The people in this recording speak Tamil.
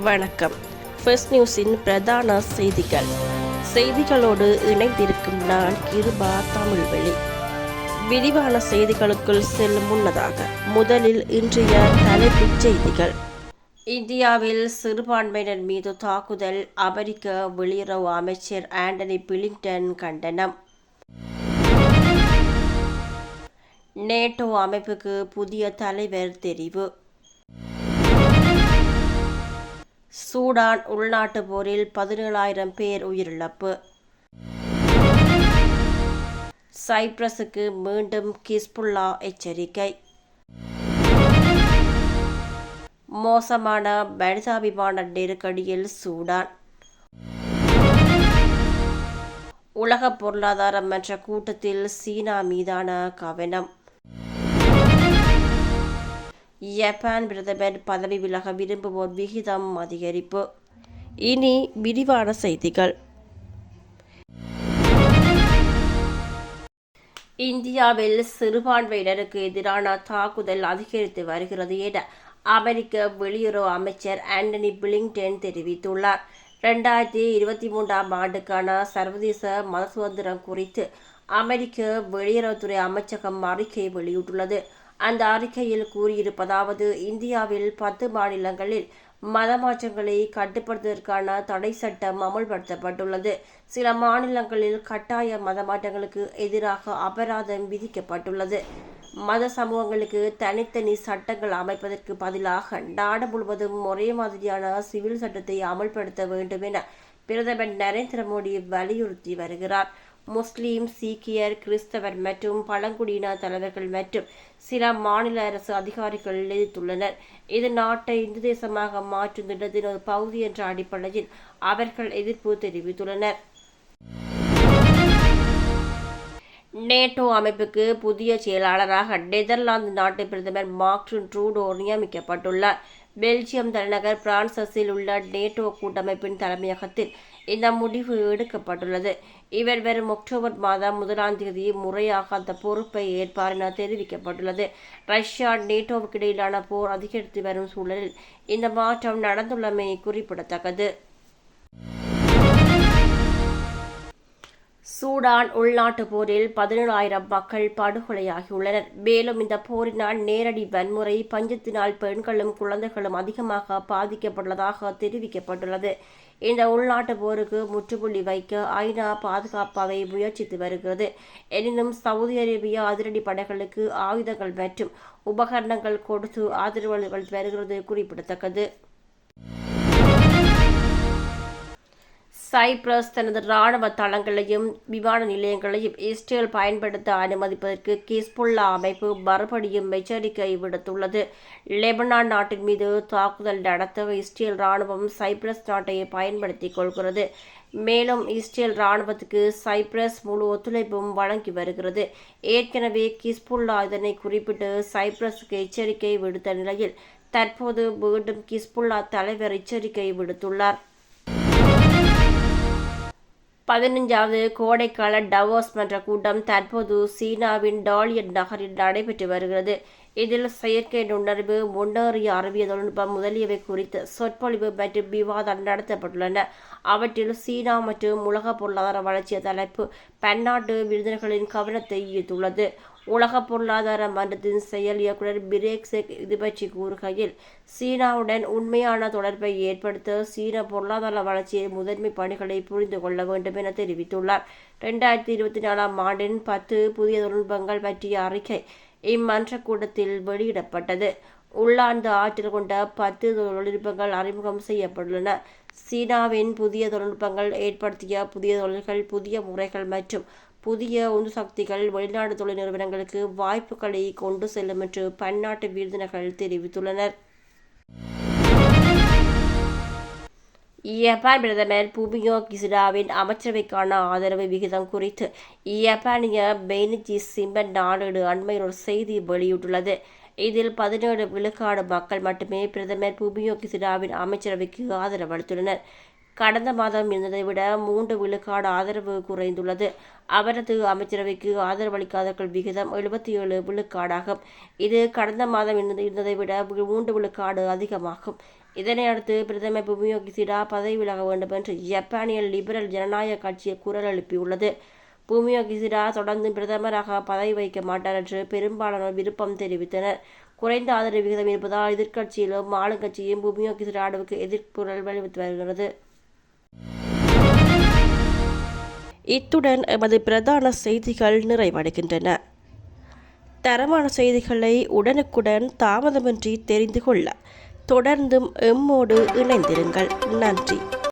வணக்கம். ஃபர்ஸ்ட் நியூஸின் பிரதான செய்திகள். செய்திகளோடு இணைந்திருக்கும் நான் கிருபா தமிழ்வெளி. விரிவான செய்திகளுக்குள் செல்லும் முன்னதாக முதலில் இன்றைய தலைப்புச் செய்திகள். இந்தியாவில் சிறுபான்மையினர் மீது தாக்குதல் அமெரிக்க வெளியுறவு அமைச்சர் ஆண்டனி பிலிங்டன் கண்டனம். நேட்டோ அமைப்புக்கு புதிய தலைவர் தெரிவு. சூடான் உள்நாட்டு போரில் பதினேழாயிரம் பேர் உயிரிழப்பு. சைப்ரஸுக்கு மீண்டும் கிஸ்புல்லா எச்சரிக்கை. மோசமான மனிதாபிமான நெருக்கடியில் சூடான். உலக பொருளாதார மன்ற கூட்டத்தில் சீனா மீதான கவனம். ஜப்பான் பிரதமர் பதவி விலக விரும்புவோர் விகிதம் அதிகரிப்பு. இனி விரிவான செய்திகள். இந்தியாவில் சிறுபான்மையினருக்கு எதிரான தாக்குதல் அதிகரித்து வருகிறது என அமெரிக்க வெளியுறவு அமைச்சர் ஆண்டனி பிளிங்டன் தெரிவித்துள்ளார். ரெண்டாயிரத்தி இருபத்தி மூன்றாம் ஆண்டுக்கான சர்வதேச மத சுதந்திரம் குறித்து அமெரிக்க வெளியுறவுத்துறை அமைச்சகம் அறிக்கை வெளியிட்டுள்ளது. அந்த அறிக்கையில் கூறியிருப்பதாவது இந்தியாவில் பத்து மாநிலங்களில் மத மாற்றங்களை கட்டுப்படுத்துவதற்கான தடை சட்டம் அமல்படுத்தப்பட்டுள்ளது. சில மாநிலங்களில் கட்டாய மத மாற்றங்களுக்கு எதிராக அபராதம் விதிக்கப்பட்டுள்ளது. மத சமூகங்களுக்கு தனித்தனி சட்டங்கள் அமைப்பதற்கு பதிலாக நாடு முழுவதும் ஒரே மாதிரியான சிவில் சட்டத்தை அமல்படுத்த வேண்டும் என பிரதமர் நரேந்திர மோடி வலியுறுத்தி வருகிறார். முஸ்லீம் சீக்கியர் கிறிஸ்தவர் மற்றும் பழங்குடியின தலைவர்கள் மற்றும் சில மாநில அரசு அதிகாரிகள் எதிர்த்துள்ளனர் இது நாட்டை இந்து தேசமாக மாற்றும் திட்டத்தின் ஒரு பகுதி என்ற அடிப்படையில் அவர்கள் எதிர்ப்பு தெரிவித்துள்ளனர். நேட்டோ அமைப்புக்கு புதிய செயலாளராக நெதர்லாந்து நாட்டு பிரதமர் மார்க்டின் ட்ரூடோ நியமிக்கப்பட்டுள்ளார். பெல்ஜியம் தலைநகர் பிரான்சஸில் உள்ள நேட்டோ கூட்டமைப்பின் தலைமையகத்தில் இந்த முடிவு எடுக்கப்பட்டுள்ளது. இவர் வரும் அக்டோபர் மாதம் முதலாம் தேதி முறையாக அந்த பொறுப்பை ஏற்பார் என தெரிவிக்கப்பட்டுள்ளது. ரஷ்யா நேட்டோவுக்கு இடையிலான போர் அதிகரித்து வரும் சூழலில் இந்த மாற்றம் நடந்துள்ளமை குறிப்பிடத்தக்கது. சூடான் உள்நாட்டு போரில் பதினேழாயிரம் மக்கள் படுகொலையாகியுள்ளனர். மேலும் இந்த போரினால் நேரடி வன்முறை பஞ்சத்தினால் பெண்களும் குழந்தைகளும் அதிகமாக பாதிக்கப்பட்டுள்ளதாக தெரிவிக்கப்பட்டுள்ளது. இந்த உள்நாட்டு போருக்கு முற்றுப்புள்ளி வைக்க ஐநா பாதுகாப்பாவை முயற்சித்து வருகிறது. எனினும் சவுதி அரேபியா அதிரடி படைகளுக்கு ஆயுதங்கள் மற்றும் உபகரணங்கள் கொடுத்து ஆதரவு வருகிறது குறிப்பிடத்தக்கது. சைப்ரஸ் தனது ராணுவ தளங்களையும் விமான நிலையங்களையும் இஸ்ரேல் பயன்படுத்த அனுமதிப்பதற்கு கிஸ்புல்லா அமைப்பு மறுபடியும் எச்சரிக்கை விடுத்துள்ளது. லெபனான் நாட்டின் மீது தாக்குதல் நடத்த இஸ்ரேல் ராணுவம் சைப்ரஸ் நாட்டை பயன்படுத்திக் கொள்கிறது. மேலும் இஸ்ரேல் ராணுவத்துக்கு சைப்ரஸ் முழு ஒத்துழைப்பும் வழங்கி வருகிறது. ஏற்கனவே கிஸ்புல்லா இதனை குறிப்பிட்டு சைப்ரஸுக்கு எச்சரிக்கை விடுத்த நிலையில் தற்போது மீண்டும் கிஸ்புல்லா தலைவர் எச்சரிக்கை விடுத்துள்ளார். பதினஞ்சாவது கோடைக்கால டவோஸ் மன்ற கூட்டம் தற்போது சீனாவின் டாலியன் நகரில் நடைபெற்று வருகிறது. இதில் செயற்கை நுண்ணறிவு முன்னேறிய அறிவியல் தொழில்நுட்பம் முதலியவை குறித்து சொற்பொழிவு மற்றும் விவாதம் நடத்தப்பட்டுள்ளன. அவற்றில் சீனா மற்றும் உலக பொருளாதார வளர்ச்சி தலைப்பு பன்னாட்டு விருந்தினர்களின் கவனத்தை ஈர்த்துள்ளது. உலக பொருளாதார மன்றத்தின் செயல் இயக்குனர் பிரேக்செக் இது பற்றி கூறுகையில் சீனாவுடன் உண்மையான தொடர்பை ஏற்படுத்த சீன பொருளாதார வளர்ச்சியை முதன்மை பணிகளை புரிந்து கொள்ள வேண்டும் என தெரிவித்துள்ளார். இரண்டாயிரத்தி இருபத்தி நாலாம் ஆண்டின் பத்து புதிய தொழில்நுட்பங்கள் பற்றிய அறிக்கை இம்மன்ற கூட்டத்தில் வெளியிடப்பட்டது. உள்ளாண்டு ஆற்றல் கொண்ட பத்து தொழில்நுட்பங்கள் அறிமுகம் செய்யப்பட்டுள்ளன. சீனாவின் புதிய தொழில்நுட்பங்கள் ஏற்படுத்திய புதிய தொழில்கள் புதிய முறைகள் மற்றும் புதிய உந்து சக்திகள் வெளிநாடு தொழில் நிறுவனங்களுக்கு வாய்ப்புகளை கொண்டு செல்லும் என்று பன்னாட்டு விருந்தினர்கள் தெரிவித்துள்ளனர். ஜப்பான் பிரதமர் புமியோ கிசிடாவின் அமைச்சரவைக்கான ஆதரவு விகிதம் குறித்து ஜப்பானிய பெய்னிச்சி சிம்பன் நாளேடு அண்மையில் ஒரு செய்தி வெளியிட்டுள்ளது. இதில் பதினேழு விழுக்காடு மக்கள் மட்டுமே பிரதமர் புமியோ கிசிடாவின் அமைச்சரவைக்கு ஆதரவு அளித்துள்ளனர். கடந்த மாதம் இருந்ததை விட மூன்று விழுக்காடு ஆதரவு குறைந்துள்ளது. அவரது அமைச்சரவைக்கு ஆதரவளிக்காதவர்கள் விகிதம் எழுபத்தி ஏழு விழுக்காடாகும். இது கடந்த மாதம் இருந்ததை விட மூன்று விழுக்காடு அதிகமாகும். இதனை அடுத்து பிரதமர் புமியோ கிசிடா பதவி விலக வேண்டும் என்று ஜப்பானிய லிபரல் ஜனநாயக கட்சி குரல் எழுப்பியுள்ளது. பூமியோ கிசிடா தொடர்ந்து பிரதமராக பதவி வைக்க மாட்டார் என்று பெரும்பாலானோர் விருப்பம் தெரிவித்தனர். குறைந்த ஆதரவு விகிதம் இருப்பதால் எதிர்க்கட்சியிலும் ஆளுங்கட்சியும் பூமியோ கிசிடாவுக்கு எதிர்ப்புரல் வெளிவித்து வருகிறது. இத்துடன் எமது பிரதான செய்திகள் நிறைவடைகின்றன. தரமான செய்திகளை உடனுக்குடன் தாமதமின்றி தெரிந்து கொள்ள தொடர்ந்தும் எம்மோடு இணைந்திருங்கள். நன்றி.